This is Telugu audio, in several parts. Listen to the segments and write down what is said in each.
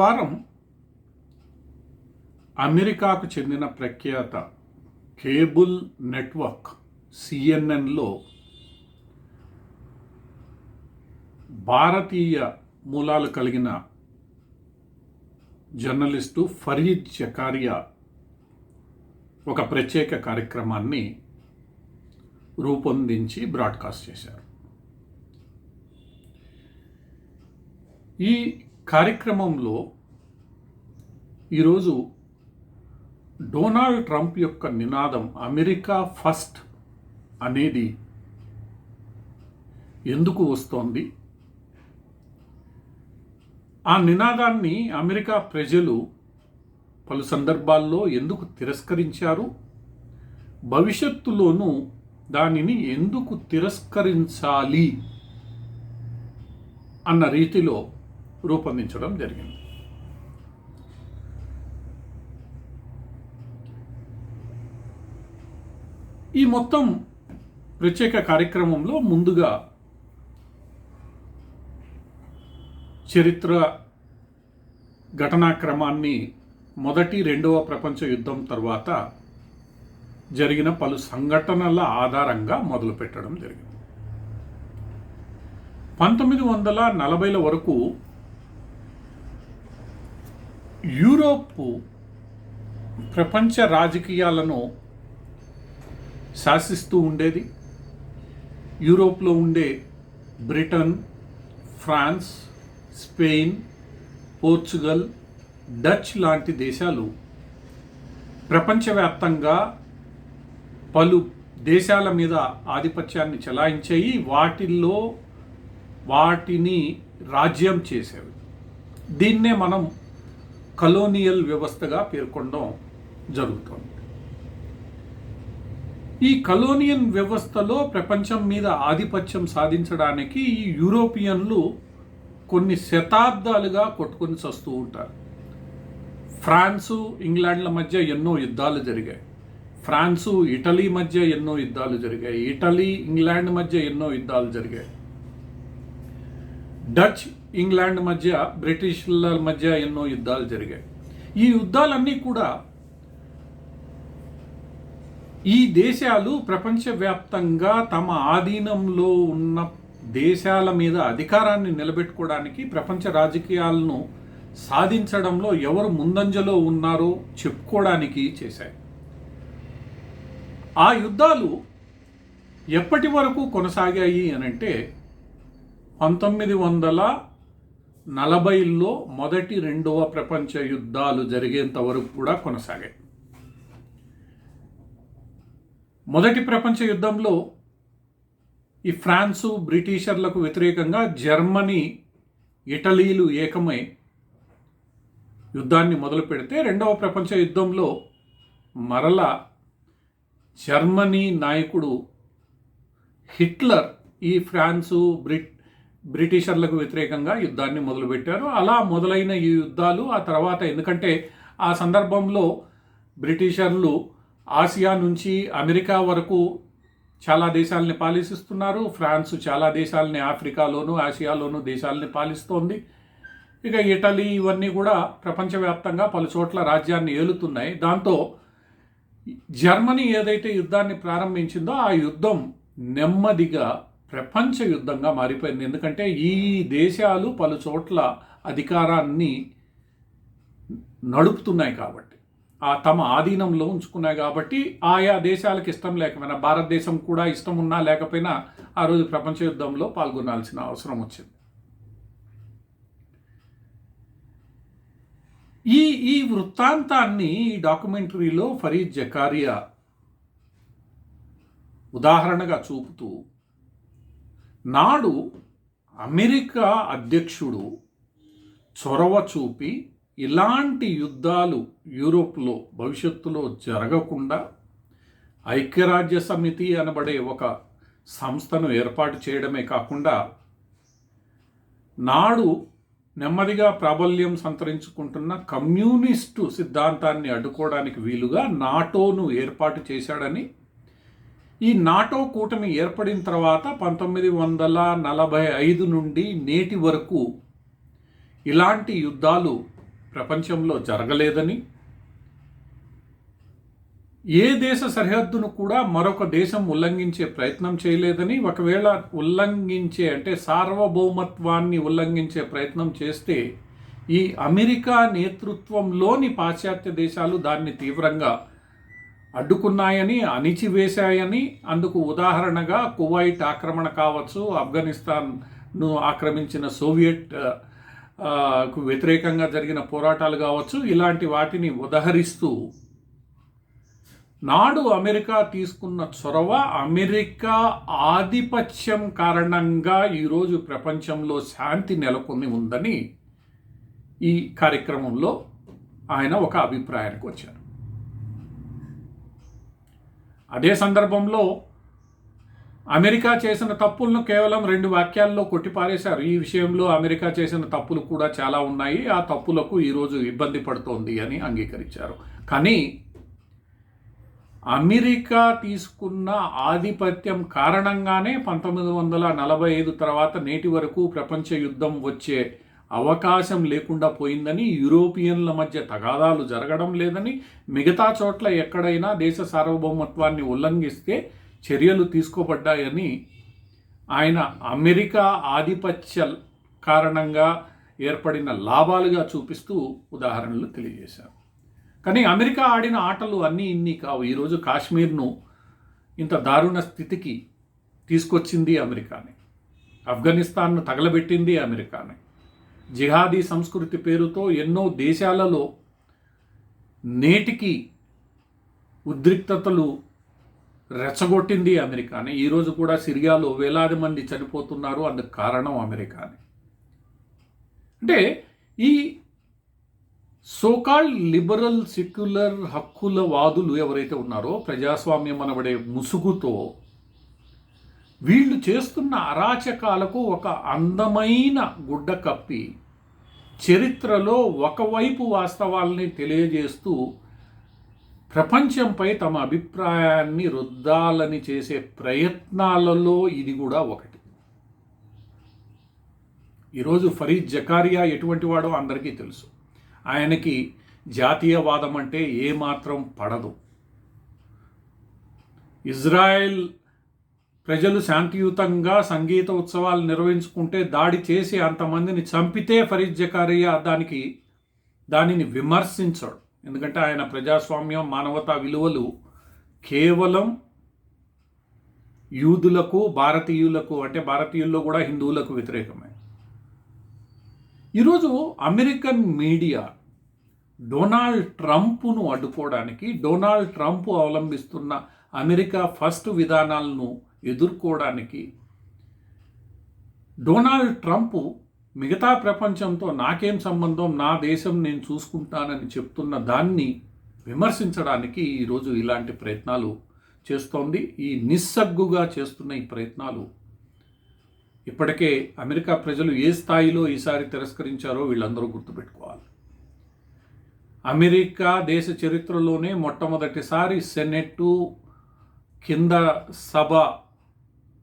వారం అమెరికాకు చెందిన ప్రఖ్యాత కేబుల్ నెట్వర్క్ సిఎన్ఎన్లో భారతీయ మూలాలు కలిగిన జర్నలిస్టు ఫరీద్ జకారియా ఒక ప్రత్యేక కార్యక్రమాన్ని రూపొందించి బ్రాడ్కాస్ట్ చేశారు. ఈ కార్యక్రమంలో ఈరోజు డొనాల్డ్ ట్రంప్ యొక్క నినాదం అమెరికా ఫస్ట్ అనేది ఎందుకు వస్తోంది? ఆ నినాదాన్ని అమెరికా ప్రజలు పలు సందర్భాల్లో ఎందుకు తిరస్కరించారు? భవిష్యత్తులోనూ దానిని ఎందుకు తిరస్కరించాలి? అన్న రీతిలో రూపొందించడం జరిగింది. ఈ మొత్తం ప్రత్యేక కార్యక్రమంలో ముందుగా చరిత్ర ఘటనాక్రమాన్ని మొదటి రెండవ ప్రపంచ యుద్ధం తర్వాత జరిగిన పలు సంఘటనల ఆధారంగా మొదలుపెట్టడం జరిగింది. పంతొమ్మిది వందల నలభైల వరకు యూరోప్ ప్రపంచ రాజకీయాలను శాసిస్తూ ఉండేది. యూరోప్లో ఉండే Britain France Spain Portugal Dutch లాంటి దేశాలు ప్రపంచవ్యాప్తంగా పలు దేశాల మీద ఆధిపత్యాన్ని చెలాయించాయి. వాటిల్లో వాటిని రాజ్యం చేసేవి. దీన్నే మనం కలోనియల్ వ్యవస్థగా పేర్కొనడం జరుగుతుంది. ఈ కలోనియన్ వ్యవస్థలో ప్రపంచం మీద ఆధిపత్యం సాధించడానికి ఈ యూరోపియన్లు కొన్ని శతాబ్దాలుగా కొట్టుకొని చస్తూ ఉంటారు. ఫ్రాన్సు ఇంగ్లాండ్ల మధ్య ఎన్నో యుద్ధాలు జరిగాయి. ఫ్రాన్సు ఇటలీ మధ్య ఎన్నో యుద్ధాలు జరిగాయి. ఇటలీ ఇంగ్లాండ్ మధ్య ఎన్నో యుద్ధాలు జరిగాయి. డచ్ ఇంగ్లాండ్ మధ్య బ్రిటిష్ల మధ్య ఎన్నో యుద్ధాలు జరిగాయి. ఈ యుద్ధాలన్నీ కూడా ఈ దేశాలు ప్రపంచవ్యాప్తంగా తమ ఆధీనంలో ఉన్న దేశాల మీద అధికారాన్ని నిలబెట్టుకోవడానికి ప్రపంచ రాజకీయాలను సాధించడంలో ఎవరు ముందంజలో ఉన్నారో చెప్పుకోవడానికి చేశాయి. ఆ యుద్ధాలు ఎప్పటి వరకు కొనసాగాయి అనంటే పంతొమ్మిది వందల నలభైలో మొదటి రెండవ ప్రపంచ యుద్ధాలు జరిగేంత వరకు కూడా కొనసాగాయి. మొదటి ప్రపంచ యుద్ధంలో ఈ ఫ్రాన్సు బ్రిటిషర్లకు వ్యతిరేకంగా జర్మనీ ఇటలీలు ఏకమై యుద్ధాన్ని మొదలు పెడితే రెండవ ప్రపంచ యుద్ధంలో మరల జర్మనీ నాయకుడు హిట్లర్ ఈ ఫ్రాన్సు బ్రిట్ బ్రిటిషర్లకు వ్యతిరేకంగా యుద్ధాన్ని మొదలుపెట్టారు. అలా మొదలైన ఈ యుద్ధాలు ఆ తర్వాత ఎందుకంటే ఆ సందర్భంలో బ్రిటిషర్లు ఆసియా నుంచి అమెరికా వరకు చాలా దేశాలని పాలిస్తున్నారు ఫ్రాన్స్ చాలా దేశాలని ఆఫ్రికాలోను ఆసియాలోను దేశాలని పాలిస్తోంది. ఇక ఇటలీ ఇవన్నీ కూడా ప్రపంచవ్యాప్తంగా పలు చోట్ల రాజ్యాన్ని ఏలుతున్నాయి. దాంతో జర్మనీ ఏదైతే యుద్ధాన్ని ప్రారంభించిందో ఆ యుద్ధం నెమ్మదిగా ప్రపంచ యుద్ధంగా మారిపోయింది. ఎందుకంటే ఈ దేశాలు పలు చోట్ల అధికారాన్ని నడుపుతున్నాయి కాబట్టి. ఆ తమ ఆధీనంలో ఉంచుకున్నాయి కాబట్టి ఆయా దేశాలకు ఇష్టం లేకపోయినా భారతదేశం కూడా ఇష్టం ఉన్నా లేకపోయినా ఆ రోజు ప్రపంచ యుద్ధంలో పాల్గొనాల్సిన అవసరం వచ్చింది. ఈ ఈ వృత్తాంతాన్ని ఈ డాక్యుమెంటరీలో ఫరీద్ జకారియా ఉదాహరణగా చూపుతూ నాడు అమెరికా అధ్యక్షుడు చొరవ చూపి ఇలాంటి యుద్ధాలు యూరోప్లో భవిష్యత్తులో జరగకుండా ఐక్యరాజ్య సమితి అనబడే ఒక సంస్థను ఏర్పాటు చేయడమే కాకుండా నాడు నెమ్మదిగా ప్రాబల్యం సంతరించుకుంటున్న కమ్యూనిస్టు సిద్ధాంతాన్ని అడ్డుకోవడానికి వీలుగా నాటోను ఏర్పాటు చేశాడని ఈ నాటో కూటమి ఏర్పడిన తర్వాత పంతొమ్మిది వందల నలభై ఐదు నుండి నేటి వరకు ఇలాంటి యుద్ధాలు ప్రపంచంలో జరగలేదని ఏ దేశ సరిహద్దును కూడా మరొక దేశం ఉల్లంఘించే ప్రయత్నం చేయలేదని ఒకవేళ ఉల్లంఘించే అంటే సార్వభౌమత్వాన్ని ఉల్లంఘించే ప్రయత్నం చేస్తే ఈ అమెరికా నేతృత్వంలోని పాశ్చాత్య దేశాలు దాన్ని తీవ్రంగా అడ్డుకున్నాయని అణిచివేశాయని అందుకు ఉదాహరణగా కువైట్ ఆక్రమణ కావచ్చు ఆఫ్ఘనిస్తాన్ను ఆక్రమించిన సోవియట్కు వ్యతిరేకంగా జరిగిన పోరాటాలు కావచ్చు ఇలాంటి వాటిని ఉదహరిస్తూ నాడు అమెరికా తీసుకున్న చొరవ అమెరికా ఆధిపత్యం కారణంగా ఈరోజు ప్రపంచంలో శాంతి నెలకొని ఉందని ఈ కార్యక్రమంలో ఆయన ఒక అభిప్రాయానికి వచ్చారు. అదే సందర్భంలో అమెరికా చేసిన తప్పులను కేవలం రెండు వాక్యాల్లో కొట్టిపారేశారు ఈ విషయంలో అమెరికా చేసిన తప్పులు కూడా చాలా ఉన్నాయి. ఆ తప్పులకు ఈరోజు ఇబ్బంది పడుతోంది అని అంగీకరించారు. కానీ అమెరికా తీసుకున్న ఆధిపత్యం కారణంగానే పంతొమ్మిది వందల నలభై ఐదు తర్వాత నేటి వరకు ప్రపంచ యుద్ధం వచ్చే అవకాశం లేకుండా పోయిందని యూరోపియన్ల మధ్య తగాదాలు జరగడం లేదని మిగతా చోట్ల ఎక్కడైనా దేశ సార్వభౌమత్వాన్ని ఉల్లంఘిస్తే చర్యలు తీసుకోబడ్డాయని ఆయన అమెరికా ఆధిపత్య కారణంగా ఏర్పడిన లాభాలుగా చూపిస్తూ ఉదాహరణలు తెలియజేశారు. కానీ అమెరికా ఆడిన ఆటలు అన్నీ ఇన్ని కావు. ఈరోజు కాశ్మీర్ను ఇంత దారుణ స్థితికి తీసుకొచ్చింది అమెరికానే. ఆఫ్ఘనిస్తాన్ను తగలబెట్టింది అమెరికానే. జిహాదీ సంస్కృతి పేరుతో ఎన్నో దేశాలలో నేటికి ఉద్రిక్తతలు రెచ్చగొట్టింది అమెరికాని. ఈరోజు కూడా సిరియాలో వేలాది మంది చనిపోతున్నారు అందుకు కారణం అమెరికాని. అంటే ఈ సోకాల్ లిబరల్ సెక్యులర్ హక్కుల వాదులు ఎవరైతే ఉన్నారో ప్రజాస్వామ్యం అనబడే ముసుగుతో వీళ్ళు చేస్తున్న అరాచకాలకు ఒక అందమైన గుడ్డ కప్పి చరిత్రలో ఒకవైపు వాస్తవాల్ని తెలియజేస్తూ ప్రపంచంపై తమ అభిప్రాయాన్ని రుద్దాలని చేసే ప్రయత్నాలలో ఇది కూడా ఒకటి. ఈరోజు ఫరీద్ జకారియా ఎటువంటి వాడో అందరికీ తెలుసు. ఆయనకి జాతీయవాదం అంటే ఏమాత్రం పడదు. ఇజ్రాయెల్ ప్రజలు శాంతియుతంగా సంగీత ఉత్సవాలు నిర్వహించుకుంటే దాడి చేసి అంతమందిని చంపితే ఫరీద్ జకారియా దానికి దానిని విమర్శించడు. ఎందుకంటే ఆయన ప్రజాస్వామ్యం మానవతా విలువలు కేవలం యూదులకు భారతీయులకు అంటే భారతీయుల్లో కూడా హిందువులకు వ్యతిరేకమే. ఈరోజు అమెరికన్ మీడియా డొనాల్డ్ ట్రంప్ను అడ్డుకోవడానికి డొనాల్డ్ ట్రంప్ అవలంబిస్తున్న అమెరికా ఫస్ట్ విధానాలను ఎదుర్కోవడానికి డొనాల్డ్ ట్రంప్ మిగతా ప్రపంచంతో నాకేం సంబంధం నా దేశం నేను చూసుకుంటానని చెప్తున్న దాన్ని విమర్శించడానికి ఈరోజు ఇలాంటి ప్రయత్నాలు చేస్తోంది. ఈ నిస్సగ్గుగా చేస్తున్న ఈ ప్రయత్నాలు ఇప్పటికే అమెరికా ప్రజలు ఏ స్థాయిలో ఈసారి తిరస్కరించారో వీళ్ళందరూ గుర్తుపెట్టుకోవాలి. అమెరికా దేశ చరిత్రలోనే మొట్టమొదటిసారి సెనెట్టు కింద సభ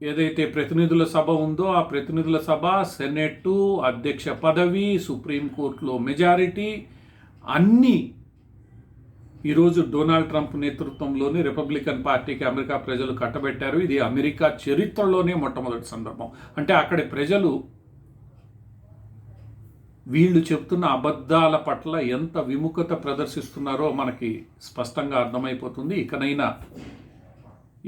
ఏదైతే ప్రతినిధుల సభ ఉందో ఆ ప్రతినిధుల సభ సెనెట్టు అధ్యక్ష పదవి సుప్రీంకోర్టులో మెజారిటీ అన్నీ ఈరోజు డొనాల్డ్ ట్రంప్ నేతృత్వంలోని రిపబ్లికన్ పార్టీకి అమెరికా ప్రజలు కట్టబెట్టారు. ఇది అమెరికా చరిత్రలోనే మొట్టమొదటి సందర్భం. అంటే అక్కడి ప్రజలు వీళ్ళు చెప్తున్న అబద్ధాల పట్ల ఎంత విముఖత ప్రదర్శిస్తున్నారో మనకి స్పష్టంగా అర్థమైపోతుంది. ఇకనైనా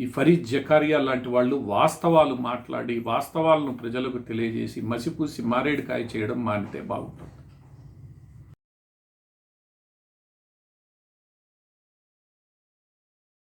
ఈ ఫరీద్ జకారియా లాంటి వాళ్ళు వాస్తవాలు మాట్లాడి వాస్తవాలను ప్రజలకు తెలియజేసి మసిపూసి మారేడుకాయ చేయడం మానితే బాగుంటుంది.